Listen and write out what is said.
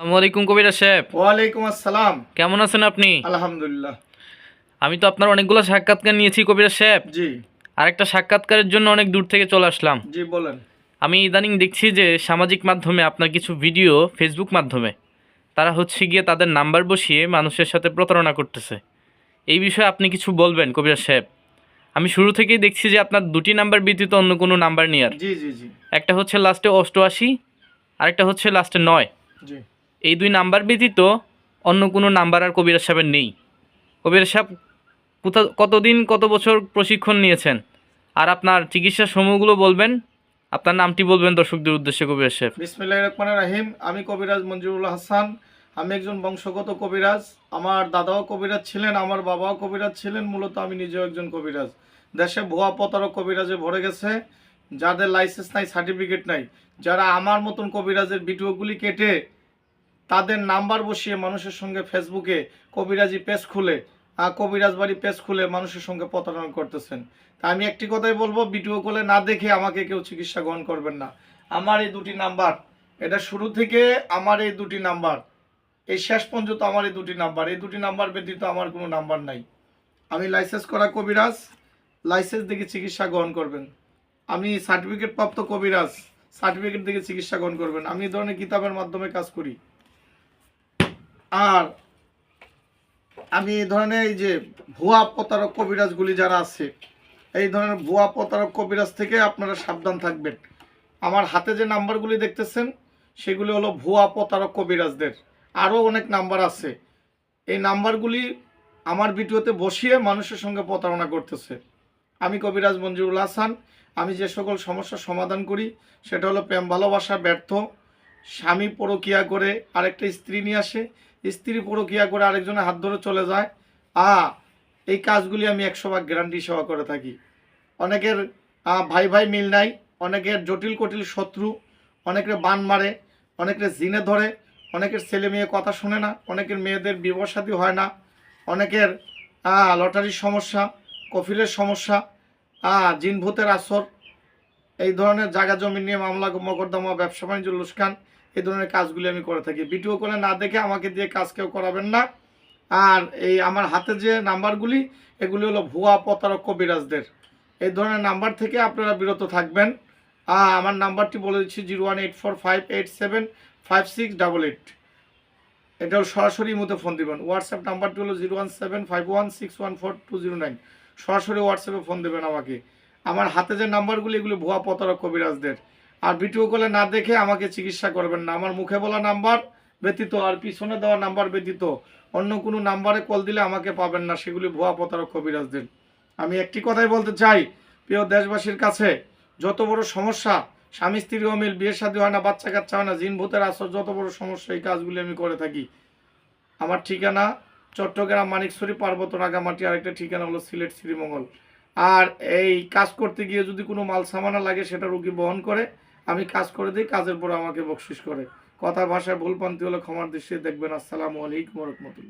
কবিরা সাহেব। ওয়ালাইকুম আসসালাম। কেমন আছেন আপনি? আলহামদুলিল্লাহ। আমি তো আপনার অনেকগুলো সাক্ষাৎকার নিয়েছি কবিরা সাহেব। জি। আরেকটা সাক্ষাৎকারের জন্য অনেক দূর থেকে চলে আসলাম। জি বলেন। আমি ইদানিং দেখছি যে সামাজিক মাধ্যমে আপনার কিছু ভিডিও ফেসবুক মাধ্যমে তারা হচ্ছে গিয়ে তাদের নাম্বার বসিয়ে মানুষের সাথে প্রতারণা করতেছে। এই বিষয়ে আপনি কিছু বলবেন কবিরা সাহেব? আমি শুরু থেকেই দেখছি যে আপনার দুটি নাম্বার ব্যতীত অন্য কোনো নাম্বার নেই আর। জি জি জি। একটা হচ্ছে লাস্টে অষ্টআশি আরেকটা হচ্ছে লাস্টে নয়। জি। এই দুই নাম্বার ব্যতীত অন্য কোনো নাম্বার আর কবিরাজ সাহেবের নেই। কবির সাহেব কোথা কতদিন, কত বছর প্রশিক্ষণ নিয়েছেন? আর আপনার চিকিৎসা সমূহগুলো বলবেন? আপনার নামটি বলবেন দর্শকদের উদ্দেশ্যে কবির সাহেব। বিসমিল্লাহ রহমান রাহিম। আমি কবিরাজ মঞ্জুরুল হাসান। আমি একজন বংশগত কবিরাজ। আমার দাদাও কবিরাজ ছিলেন, আমার বাবাও কবিরাজ ছিলেন, মূলত আমি নিজেও একজন কবিরাজ। দেশে ভুয়া প্রতারক কবিরাজে ভরে গেছে। যাদের লাইসেন্স নাই সার্টিফিকেট নাই, যারা আমার মতন কবিরাজের ভিডিওগুলি কেটে তাদের নাম্বার বসিয়ে মানুষের সঙ্গে ফেসবুকে কবিরাজি পেজ খুলে কবিরাজ বাড়ি পেজ খুলে মানুষের সঙ্গে প্রতারণা করতেছেন। তা আমি একটি কথাই বলব, ভিডিও কলে না দেখে আমাকে কেউ চিকিৎসা গ্রহণ করবেন না। আমার এই দুটি নাম্বার, এটা শুরু থেকে আমার এই দুটি নাম্বার, এই শেষ পর্যন্ত আমার এই দুটি নাম্বার, এই দুটি নাম্বার ব্যতীত আমার কোনো নাম্বার নাই। আমি লাইসেন্স করা কবিরাজ, লাইসেন্স দেখে চিকিৎসা গ্রহণ করবেন। আমি সার্টিফিকেট প্রাপ্ত কবিরাজ, সার্টিফিকেট দেখে চিকিৎসা গ্রহণ করবেন। আমি এই ধরনের কিতাবের মাধ্যমে কাজ করি। আর আমি এই ধরনের এই যে ভুয়া প্রতারক কবিরাজগুলি যারা আছে, এই ধরনের ভুয়া প্রতারক কবিরাজ থেকে আপনারা সাবধান থাকবেন। আমার হাতে যে নাম্বারগুলি দেখতেছেন, সেগুলি হলো ভুয়া প্রতারক কবিরাজদের। আরও অনেক নাম্বার আছে। এই নাম্বারগুলি আমার ভিডিওতে বসিয়ে মানুষের সঙ্গে প্রতারণা করতেছে। আমি কবিরাজ মঞ্জুরুল হাসান, আমি যে সকল সমস্যার সমাধান করি, সেটা হলো প্রেম, ভালোবাসা, ব্যর্থ স্বামী পরকিয়া করে আরেকটা স্ত্রী নিয়ে আসে স্ত্রী পরকিয়া করে আরেকজনের হাত ধরে চলে যায়। আ এই কাজগুলি আমি একশো ভাগ গ্যারান্টি সেবা করে থাকি। অনেকের ভাই ভাই মিল নাই অনেকের জটিল কটিল শত্রু অনেকের বান মারে অনেকের জিনে ধরে অনেকের ছেলে মেয়ে কথা শোনে না অনেকের মেয়েদের বিবাহ শাদী হয় না অনেকের লটারির সমস্যা কফিলের সমস্যা আহ, জিন আসর এই ধরনের জায়গা জমি নিয়ে মামলা, মকদ্দমা, ব্যবসা বাণিজ্য লুস্কান এই ধরনের কাজগুলি আমি করে থাকি। ভিডিও করে না দেখে আমাকে দিয়ে কাজ কেউ করাবেন না। আর এই আমার হাতে যে নাম্বারগুলি, এগুলি হলো ভুয়া প্রতারক কবিরাজদের। এই ধরনের নাম্বার থেকে আপনারা বিরত থাকবেন। আমার নাম্বারটি বলে দিচ্ছি zero one eight four five eight seven five six double eight. এটাও সরাসরি মতো ফোন দিবেন। হোয়াটসঅ্যাপ নাম্বারটি হলো zero one seven five one six one four two zero nine. সরাসরি হোয়াটসঅ্যাপে ফোন দেবেন আমাকে। আমার হাতে যে নাম্বারগুলি, এগুলি ভুয়া প্রতারক কবিরাজদের। আর ভিডিও কলে না দেখে আমাকে চিকিৎসা করবেন না। আমার মুখে বলা নাম্বার ব্যতীত আর পিছনে দেওয়া নাম্বার ব্যতীত অন্য কোনো নাম্বারে কল দিলে আমাকে পাবেন না। সেগুলি ভুয়া প্রতারক কবিরাজদের। আমি একটি কথাই বলতে চাই, প্রিয় দেশবাসীর কাছে, যত বড় সমস্যা, স্বামী স্ত্রী অমিল বিয়ের সাথে হয় না, বাচ্চা কাচ্চা হয় না, জিন ভূতের আসর যত বড় সমস্যা, এই কাজগুলি আমি করে থাকি। আমার ঠিকানা, চট্টগ্রাম মানিকছড়ি পার্বত্য রাগামাটি আরেকটা ঠিকানা হলো সিলেট, শ্রীমঙ্গল। আর এই কাজ করতে গিয়ে যদি কোনো মাল সামানা লাগে, সেটা রুগী বহন করে। আমি কাজ করে দিই, কাজের পর আমাকে বকশিস করে। কথা, ভাষায় ভুল পান্তি হলে ক্ষমার দৃষ্টিতে দেখবেন। আসসালামু আলাইকুম রহমতুল্লাহ।